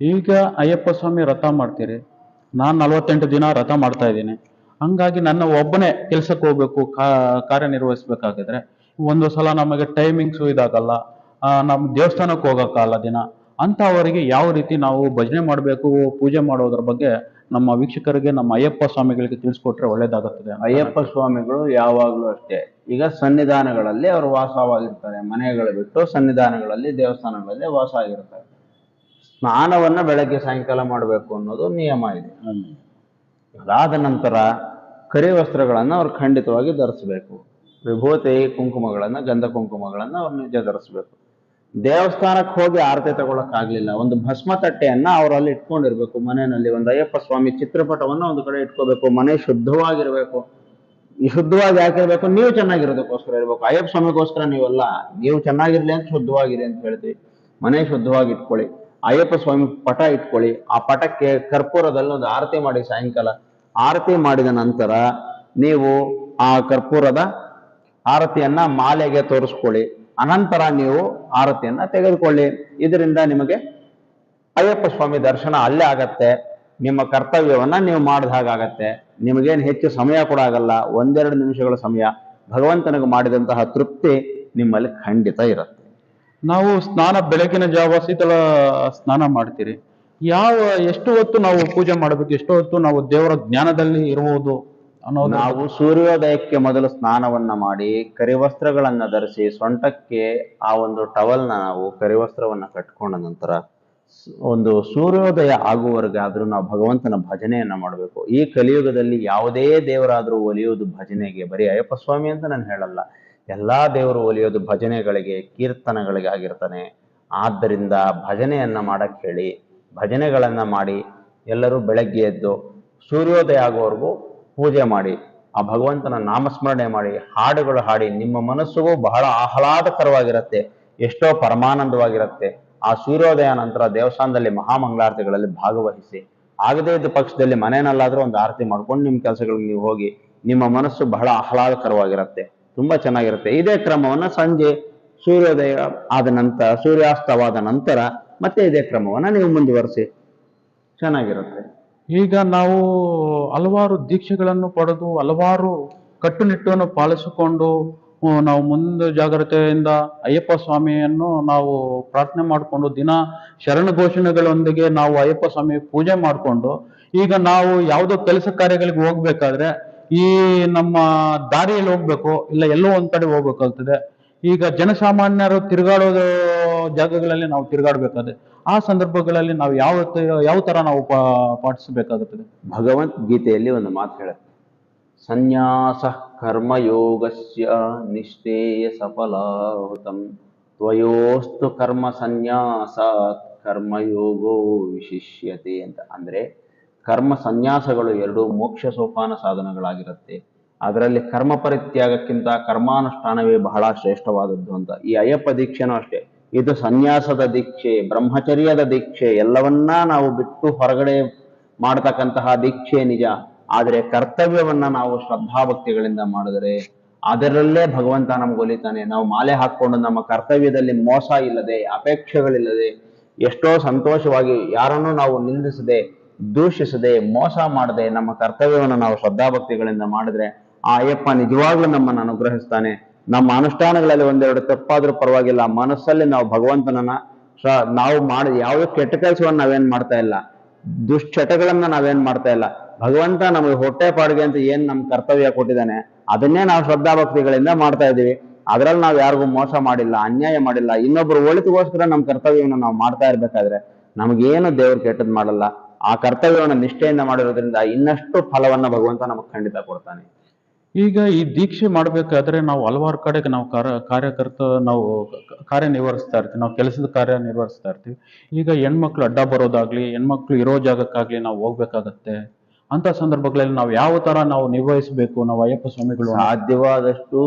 ಈಗ ಅಯ್ಯಪ್ಪ ಸ್ವಾಮಿ ರಥ ಮಾಡ್ತೀರಿ? ನಾನು ನಲವತ್ತೆಂಟು ದಿನ ರಥ ಮಾಡ್ತಾ ಇದ್ದೀನಿ. ಹಂಗಾಗಿ ನನ್ನ ಒಬ್ಬನೇ ಕೆಲ್ಸಕ್ಕೆ ಹೋಗ್ಬೇಕು ಕಾ ಕಾರ್ಯನಿರ್ವಹಿಸ್ಬೇಕಾಗಿದ್ರೆ. ಒಂದು ಸಲ ನಮಗೆ ಟೈಮಿಂಗ್ಸು ಇದಾಗಲ್ಲ. ನಮ್ಮ ದೇವಸ್ಥಾನಕ್ಕೆ ಹೋಗೋಕ್ಕಲ್ಲ ದಿನ. ಅಂಥವರಿಗೆ ಯಾವ ರೀತಿ ನಾವು ಭಜನೆ ಮಾಡಬೇಕು ಪೂಜೆ ಮಾಡೋದ್ರ ಬಗ್ಗೆ ನಮ್ಮ ವೀಕ್ಷಕರಿಗೆ ನಮ್ಮ ಅಯ್ಯಪ್ಪ ಸ್ವಾಮಿಗಳಿಗೆ ತಿಳಿಸ್ಕೊಟ್ರೆ ಒಳ್ಳೇದಾಗುತ್ತದೆ ಅಯ್ಯಪ್ಪ ಸ್ವಾಮಿಗಳು ಯಾವಾಗಲೂ ಅಷ್ಟೇ. ಈಗ ಸನ್ನಿಧಾನಗಳಲ್ಲಿ ಅವರು ವಾಸವಾಗಿರ್ತಾರೆ. ಮನೆಗಳು ಬಿಟ್ಟು ಸನ್ನಿಧಾನಗಳಲ್ಲಿ ದೇವಸ್ಥಾನಗಳಲ್ಲಿ ವಾಸ ಆಗಿರ್ತಾರೆ ಸ್ನಾನವನ್ನ ಬೆಳಗ್ಗೆ ಸಾಯಂಕಾಲ ಮಾಡಬೇಕು ಅನ್ನೋದು ನಿಯಮ ಇದೆ. ಅದಾದ ನಂತರ ಕರಿ ವಸ್ತ್ರಗಳನ್ನು ಅವ್ರು ಖಂಡಿತವಾಗಿ ಧರಿಸಬೇಕು. ವಿಭೂತಿ, ಕುಂಕುಮಗಳನ್ನು, ಗಂಧ ಕುಂಕುಮಗಳನ್ನು ಅವ್ರು ನಿಜ ಧರಿಸ್ಬೇಕು. ದೇವಸ್ಥಾನಕ್ಕೆ ಹೋಗಿ ಆರತಿ ತಗೊಳಕ್ಕಾಗ್ಲಿಲ್ಲ ಒಂದು ಭಸ್ಮ ತಟ್ಟೆಯನ್ನ ಅವರಲ್ಲಿ ಇಟ್ಕೊಂಡಿರ್ಬೇಕು. ಮನೆಯಲ್ಲಿ ಒಂದು ಅಯ್ಯಪ್ಪ ಸ್ವಾಮಿ ಚಿತ್ರಪಟವನ್ನ ಒಂದು ಕಡೆ ಇಟ್ಕೋಬೇಕು. ಮನೆ ಶುದ್ಧವಾಗಿರ್ಬೇಕು. ಈ ಶುದ್ಧವಾಗಿ ಯಾಕಿರ್ಬೇಕು ನೀವು ಚೆನ್ನಾಗಿರೋದಕ್ಕೋಸ್ಕರ ಇರ್ಬೇಕು. ಅಯ್ಯಪ್ಪ ಸ್ವಾಮಿಗೋಸ್ಕರ ನೀವಲ್ಲ. ನೀವು ಚೆನ್ನಾಗಿರ್ಲಿ ಅಂತ ಶುದ್ಧವಾಗಿರಿ ಅಂತ ಹೇಳ್ತೀವಿ. ಮನೆ ಶುದ್ಧವಾಗಿ ಇಟ್ಕೊಳ್ಳಿ. ಅಯ್ಯಪ್ಪ ಸ್ವಾಮಿ ಪಟ ಇಟ್ಕೊಳ್ಳಿ. ಆ ಪಟಕ್ಕೆ ಕರ್ಪೂರದಲ್ಲಿ ಒಂದು ಆರತಿ ಮಾಡಿ ಸಾಯಂಕಾಲ. ಆರತಿ ಮಾಡಿದ ನಂತರ ನೀವು ಆ ಕರ್ಪೂರದ ಆರತಿಯನ್ನ ಮಾಲೆಗೆ ತೋರಿಸ್ಕೊಳ್ಳಿ. ಅನಂತರ ನೀವು ಆರತಿಯನ್ನ ತೆಗೆದುಕೊಳ್ಳಿ. ಇದರಿಂದ ನಿಮಗೆ ಅಯ್ಯಪ್ಪ ಸ್ವಾಮಿ ದರ್ಶನ ಅಲ್ಲೇ ಆಗತ್ತೆ. ನಿಮ್ಮ ಕರ್ತವ್ಯವನ್ನ ನೀವು ಮಾಡಿದ ಹಾಗಾಗತ್ತೆ ನಿಮಗೇನು ಹೆಚ್ಚು ಸಮಯ ಕೂಡ ಆಗಲ್ಲ. ಒಂದೆರಡು ನಿಮಿಷಗಳ ಸಮಯ. ಭಗವಂತನಿಗೆ ಮಾಡಿದಂತಹ ತೃಪ್ತಿ ನಿಮ್ಮಲ್ಲಿ ಖಂಡಿತ ಇರುತ್ತೆ. ನಾವು ಸ್ನಾನ ಬೆಳಗಿನ ಜಾವ ಶೀತಲ ಸ್ನಾನ ಮಾಡ್ತೀರಿ. ಯಾವ, ಎಷ್ಟು ಹೊತ್ತು ನಾವು ಪೂಜೆ ಮಾಡಬೇಕು, ಎಷ್ಟು ಹೊತ್ತು ನಾವು ದೇವರ ಜ್ಞಾನದಲ್ಲಿ ಇರುವುದು ಅನ್ನೋದು. ನಾವು ಸೂರ್ಯೋದಯಕ್ಕೆ ಮೊದಲು ಸ್ನಾನವನ್ನ ಮಾಡಿ, ಕರಿವಸ್ತ್ರಗಳನ್ನ ಧರಿಸಿ, ಸೊಂಟಕ್ಕೆ ಆ ಒಂದು ಟವಲ್ನ ನಾವು ಕರಿವಸ್ತ್ರವನ್ನ ಕಟ್ಕೊಂಡ ನಂತರ ಒಂದು ಸೂರ್ಯೋದಯ ಆಗುವವರೆಗಾದ್ರೂ ನಾವು ಭಗವಂತನ ಭಜನೆಯನ್ನ ಮಾಡಬೇಕು. ಈ ಕಲಿಯುಗದಲ್ಲಿ ಯಾವುದೇ ದೇವರಾದ್ರೂ ಒಲಿಯೋದು ಭಜನೆಗೆ ಬರೀ ಅಯ್ಯಪ್ಪ ಸ್ವಾಮಿ ಅಂತ ನಾನು ಹೇಳಲ್ಲ. ಎಲ್ಲಾ ದೇವರು ಒಲಿಯೋದು ಭಜನೆಗಳಿಗೆ, ಕೀರ್ತನಗಳಿಗೆ ಆಗಿರ್ತಾನೆ. ಆದ್ದರಿಂದ ಭಜನೆಯನ್ನು ಮಾಡಕ್ಕೆ ಹೇಳಿ, ಭಜನೆಗಳನ್ನು ಮಾಡಿ, ಎಲ್ಲರೂ ಬೆಳಗ್ಗೆ ಎದ್ದು ಸೂರ್ಯೋದಯ ಆಗುವವರೆಗೂ ಪೂಜೆ ಮಾಡಿ, ಆ ಭಗವಂತನ ನಾಮಸ್ಮರಣೆ ಮಾಡಿ, ಹಾಡುಗಳು ಹಾಡಿ, ನಿಮ್ಮ ಮನಸ್ಸಿಗೂ ಬಹಳ ಆಹ್ಲಾದಕರವಾಗಿರುತ್ತೆ, ಎಷ್ಟೋ ಪರಮಾನಂದವಾಗಿರುತ್ತೆ. ಆ ಸೂರ್ಯೋದಯ ನಂತರ ದೇವಸ್ಥಾನದಲ್ಲಿ ಮಹಾಮಂಗಳಾರತಿಗಳಲ್ಲಿ ಭಾಗವಹಿಸಿ, ಆಗದೇ ಇದ್ದ ಪಕ್ಷದಲ್ಲಿ ಮನೆಯಲ್ಲಾದರೂ ಒಂದು ಆರತಿ ಮಾಡ್ಕೊಂಡು ನಿಮ್ಮ ಕೆಲಸಗಳಿಗೆ ನೀವು ಹೋಗಿ, ನಿಮ್ಮ ಮನಸ್ಸು ಬಹಳ ಆಹ್ಲಾದಕರವಾಗಿರುತ್ತೆ. ತುಂಬಾ ಚೆನ್ನಾಗಿರುತ್ತೆ. ಇದೇ ಕ್ರಮವನ್ನ ಸಂಜೆ ಸೂರ್ಯೋದಯ ಆದ ನಂತರ ಸೂರ್ಯಾಸ್ತವಾದ ನಂತರ ಮತ್ತೆ ಇದೇ ಕ್ರಮವನ್ನ ನೀವು ಮುಂದುವರಿಸಿ. ಚೆನ್ನಾಗಿರುತ್ತೆ. ಈಗ ನಾವು ಹಲವಾರು ದೀಕ್ಷೆಗಳನ್ನು ಪಡೆದು, ಹಲವಾರು ಕಟ್ಟುನಿಟ್ಟನ್ನು ಪಾಲಿಸಿಕೊಂಡು ನಾವು ಮುಂದೆ ಜಾಗ್ರತೆಯಿಂದ ಅಯ್ಯಪ್ಪ ಸ್ವಾಮಿಯನ್ನು ನಾವು ಪ್ರಾರ್ಥನೆ ಮಾಡಿಕೊಂಡು, ದಿನ ಶರಣ ಘೋಷಣೆಗಳೊಂದಿಗೆ ನಾವು ಅಯ್ಯಪ್ಪ ಸ್ವಾಮಿ ಪೂಜೆ ಮಾಡಿಕೊಂಡು, ಈಗ ನಾವು ಯಾವುದೋ ಕೆಲಸ ಕಾರ್ಯಗಳಿಗೆ ಹೋಗ್ಬೇಕಾದ್ರೆ ಈ ನಮ್ಮ ದಾರಿಯಲ್ಲಿ ಹೋಗ್ಬೇಕು, ಇಲ್ಲ ಎಲ್ಲೋ ಒಂದ್ ಕಡೆ ಹೋಗ್ಬೇಕಾಗ್ತದೆ. ಈಗ ಜನಸಾಮಾನ್ಯರು ತಿರುಗಾಡೋದು ಜಾಗಗಳಲ್ಲಿ ನಾವು ತಿರುಗಾಡ್ಬೇಕಾದ್ರೆ ಆ ಸಂದರ್ಭಗಳಲ್ಲಿ ನಾವು ಯಾವ ಯಾವ ತರ ನಾವು ಪಾಠಿಸಬೇಕಾಗುತ್ತದೆ? ಭಗವದ್ಗೀತೆಯಲ್ಲಿ ಒಂದು ಮಾತು ಹೇಳುತ್ತೆ. ಸನ್ಯಾಸ ಕರ್ಮಯೋಗಸ್ಯ ನಿಷ್ಠೇಯ ಸಫಲಾಹುತಂ ತ್ವಯೋಸ್ತು ಕರ್ಮ ಸನ್ಯಾಸ ಕರ್ಮಯೋಗೋ ವಿಶಿಷ್ಯತೆ ಅಂತ. ಅಂದ್ರೆ ಕರ್ಮ ಸನ್ಯಾಸಗಳು ಎರಡು ಮೋಕ್ಷ ಸೋಪಾನ ಸಾಧನಗಳಾಗಿರುತ್ತೆ. ಅದರಲ್ಲಿ ಕರ್ಮ ಪರಿತ್ಯಾಗಕ್ಕಿಂತ ಕರ್ಮಾನುಷ್ಠಾನವೇ ಬಹಳ ಶ್ರೇಷ್ಠವಾದದ್ದು ಅಂತ. ಈ ಅಯ್ಯಪ್ಪ ದೀಕ್ಷೆನೂ ಅಷ್ಟೇ. ಇದು ಸನ್ಯಾಸದ ದೀಕ್ಷೆ, ಬ್ರಹ್ಮಚರ್ಯದ ದೀಕ್ಷೆ, ಎಲ್ಲವನ್ನ ನಾವು ಬಿಟ್ಟು ಹೊರಗಡೆ ಮಾಡತಕ್ಕಂತಹ ದೀಕ್ಷೆ ನಿಜ. ಆದರೆ ಕರ್ತವ್ಯವನ್ನ ನಾವು ಶ್ರದ್ಧಾಭಕ್ತಿಗಳಿಂದ ಮಾಡಿದರೆ ಅದರಲ್ಲೇ ಭಗವಂತ ನಮ್ಗೆ ಒಲಿತಾನೆ. ನಾವು ಮಾಲೆ ಹಾಕೊಂಡು ನಮ್ಮ ಕರ್ತವ್ಯದಲ್ಲಿ ಮೋಸ ಇಲ್ಲದೆ, ಅಪೇಕ್ಷೆಗಳಿಲ್ಲದೆ, ಎಷ್ಟೋ ಸಂತೋಷವಾಗಿ ಯಾರನ್ನೂ ನಾವು ನಿಂದಿಸದೆ ದೂಷಿಸದೆ, ಮೋಸ ಮಾಡದೆ ನಮ್ಮ ಕರ್ತವ್ಯವನ್ನು ನಾವು ಶ್ರದ್ಧಾಭಕ್ತಿಗಳಿಂದ ಮಾಡಿದ್ರೆ, ಆ ಅಯ್ಯಪ್ಪ ನಿಜವಾಗ್ಲೂ ನಮ್ಮನ್ನು ಅನುಗ್ರಹಿಸ್ತಾನೆ. ನಮ್ಮ ಅನುಷ್ಠಾನಗಳಲ್ಲಿ ಒಂದೆರಡು ತಪ್ಪಾದ್ರೂ ಪರವಾಗಿಲ್ಲ. ಮನಸ್ಸಲ್ಲಿ ನಾವು ಭಗವಂತನನ್ನ ನಾವು ಮಾಡಿ, ಯಾವುದೇ ಕೆಟ್ಟ ಕೆಲಸವನ್ನು ನಾವೇನ್ ಮಾಡ್ತಾ ಇಲ್ಲ. ದುಶ್ಚಟಗಳನ್ನ ನಾವೇನ್ ಮಾಡ್ತಾ ಇಲ್ಲ. ಭಗವಂತ ನಮಗೆ ಹೊಟ್ಟೆ ಪಾಡಿಗೆ ಅಂತ ಏನ್ ನಮ್ ಕರ್ತವ್ಯ ಕೊಟ್ಟಿದ್ದಾನೆ, ಅದನ್ನೇ ನಾವು ಶ್ರದ್ಧಾಭಕ್ತಿಗಳಿಂದ ಮಾಡ್ತಾ ಇದ್ದೀವಿ. ಅದ್ರಲ್ಲಿ ನಾವು ಯಾರಿಗೂ ಮೋಸ ಮಾಡಿಲ್ಲ, ಅನ್ಯಾಯ ಮಾಡಿಲ್ಲ. ಇನ್ನೊಬ್ರು ಒಳಿತಿಗೋಸ್ಕರ ನಮ್ಮ ಕರ್ತವ್ಯವನ್ನು ನಾವು ಮಾಡ್ತಾ ಇರ್ಬೇಕಾದ್ರೆ, ನಮಗೇನು ದೇವ್ರು ಕೆಟ್ಟದ್ ಮಾಡಲ್ಲ. ಆ ಕರ್ತವ್ಯವನ್ನು ನಿಷ್ಠೆಯಿಂದ ಮಾಡಿರೋದ್ರಿಂದ ಇನ್ನಷ್ಟು ಫಲವನ್ನ ಭಗವಂತ ನಮಗೆ ಖಂಡಿತ ಕೊಡ್ತಾನೆ. ಈಗ ಈ ದೀಕ್ಷೆ ಮಾಡ್ಬೇಕಾದ್ರೆ ನಾವು ಹಲವಾರು ಕಡೆಗೆ ನಾವು ಕಾರ್ಯ ಕಾರ್ಯಕರ್ತ ನಾವು ಕಾರ್ಯನಿರ್ವಹಿಸ್ತಾ ಕಾರ್ಯ ನಿರ್ವಹಿಸ್ತಾ ಇರ್ತೀವಿ ನಾವು ಕೆಲಸದ ಕಾರ್ಯ ನಿರ್ವಹಿಸ್ತಾ ಇರ್ತೀವಿ. ಈಗ ಹೆಣ್ಮಕ್ಳು ಅಡ್ಡ ಬರೋದಾಗ್ಲಿ ಹೆಣ್ಮಕ್ಳು ಇರೋ ಜಾಗಕ್ಕಾಗ್ಲಿ ನಾವು ಹೋಗ್ಬೇಕಾಗತ್ತೆ. ಅಂತ ಸಂದರ್ಭಗಳಲ್ಲಿ ನಾವು ಯಾವ ತರ ನಾವು ನಿರ್ವಹಿಸಬೇಕು ನಾವು ಅಯ್ಯಪ್ಪ ಸ್ವಾಮಿಗಳು ಸಾಧ್ಯವಾದಷ್ಟು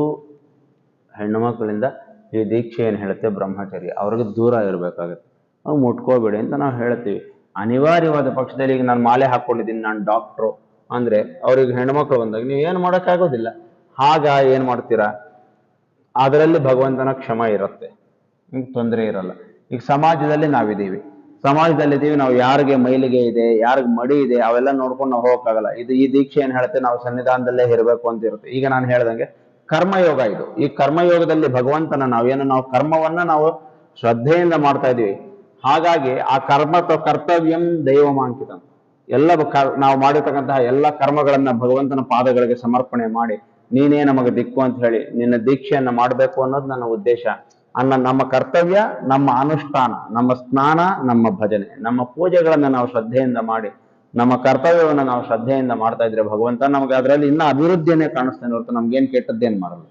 ಹೆಣ್ಣು ಮಕ್ಕಳಿಂದ ಈ ದೀಕ್ಷೆ ಏನು ಹೇಳುತ್ತೆ ಬ್ರಹ್ಮಚರ್ಯ ಅವ್ರಿಗೆ ದೂರ ಇರಬೇಕಾಗತ್ತೆ. ನಾವು ಮುಟ್ಕೋಬೇಡಿ ಅಂತ ನಾವು ಹೇಳ್ತೀವಿ. ಅನಿವಾರ್ಯವಾದ ಪಕ್ಷದಲ್ಲಿ ಈಗ ನಾನು ಮಾಲೆ ಹಾಕೊಂಡಿದ್ದೀನಿ, ನಾನು ಡಾಕ್ಟ್ರು ಅಂದ್ರೆ ಅವ್ರಿಗೆ ಹೆಣ್ಮಕ್ಳು ಬಂದಾಗ ನೀವು ಏನು ಮಾಡೋಕ್ಕಾಗೋದಿಲ್ಲ. ಆಗ ಏನು ಮಾಡ್ತೀರಾ? ಅದರಲ್ಲಿ ಭಗವಂತನ ಕ್ಷಮ ಇರುತ್ತೆ. ತೊಂದರೆ ಇರಲ್ಲ. ಈಗ ಸಮಾಜದಲ್ಲಿ ನಾವಿದ್ದೀವಿ. ಸಮಾಜದಲ್ಲಿದ್ದೀವಿ, ನಾವು ಯಾರಿಗೆ ಮೈಲಿಗೆ ಇದೆ, ಯಾರಿಗೆ ಮಡಿ ಇದೆ, ಅವೆಲ್ಲ ನೋಡ್ಕೊಂಡು ನಾವು ಹೋಗೋಕ್ಕಾಗಲ್ಲ. ಇದು ಈ ದೀಕ್ಷೆ ಏನು ಹೇಳುತ್ತೆ, ನಾವು ಸನ್ನಿಧಾನದಲ್ಲೇ ಇರಬೇಕು ಅಂತ ಇರುತ್ತೆ. ಈಗ ನಾನು ಹೇಳ್ದಂಗೆ ಕರ್ಮಯೋಗ ಇದು. ಈ ಕರ್ಮಯೋಗದಲ್ಲಿ ಭಗವಂತನ ನಾವು ಏನು, ನಾವು ಕರ್ಮವನ್ನ ನಾವು ಶ್ರದ್ಧೆಯಿಂದ ಮಾಡ್ತಾ ಇದೀವಿ ಹಾಗಾಗಿ ಆ ಕರ್ಮ ಅಥವಾ ಕರ್ತವ್ಯಂ ದೈವಮಾಂಕಿತ. ಎಲ್ಲ ನಾವು ಮಾಡಿರ್ತಕ್ಕಂತಹ ಎಲ್ಲ ಕರ್ಮಗಳನ್ನ ಭಗವಂತನ ಪಾದಗಳಿಗೆ ಸಮರ್ಪಣೆ ಮಾಡಿ, ನೀನೇ ನಮಗೆ ದಿಕ್ಕು ಅಂತ ಹೇಳಿ ನಿನ್ನ ದೀಕ್ಷೆಯನ್ನ ಮಾಡಬೇಕು ಅನ್ನೋದು ನನ್ನ ಉದ್ದೇಶ. ಅನ್ನ ನಮ್ಮ ಕರ್ತವ್ಯ, ನಮ್ಮ ಅನುಷ್ಠಾನ, ನಮ್ಮ ಸ್ನಾನ, ನಮ್ಮ ಭಜನೆ, ನಮ್ಮ ಪೂಜೆಗಳನ್ನ ನಾವು ಶ್ರದ್ಧೆಯಿಂದ ಮಾಡಿ, ನಮ್ಮ ಕರ್ತವ್ಯವನ್ನು ನಾವು ಶ್ರದ್ಧೆಯಿಂದ ಮಾಡ್ತಾ ಇದ್ರೆ ಭಗವಂತ ನಮಗೆ ಅದರಲ್ಲಿ ಇನ್ನ ಅಭಿವೃದ್ಧಿಯನ್ನೇ ಕಾಣಿಸ್ತಾನೆ ಹೊರತು ನಮ್ಗೇನು ಕೆಟ್ಟದ್ದೇನ್ ಮಾಡಲ್ಲ.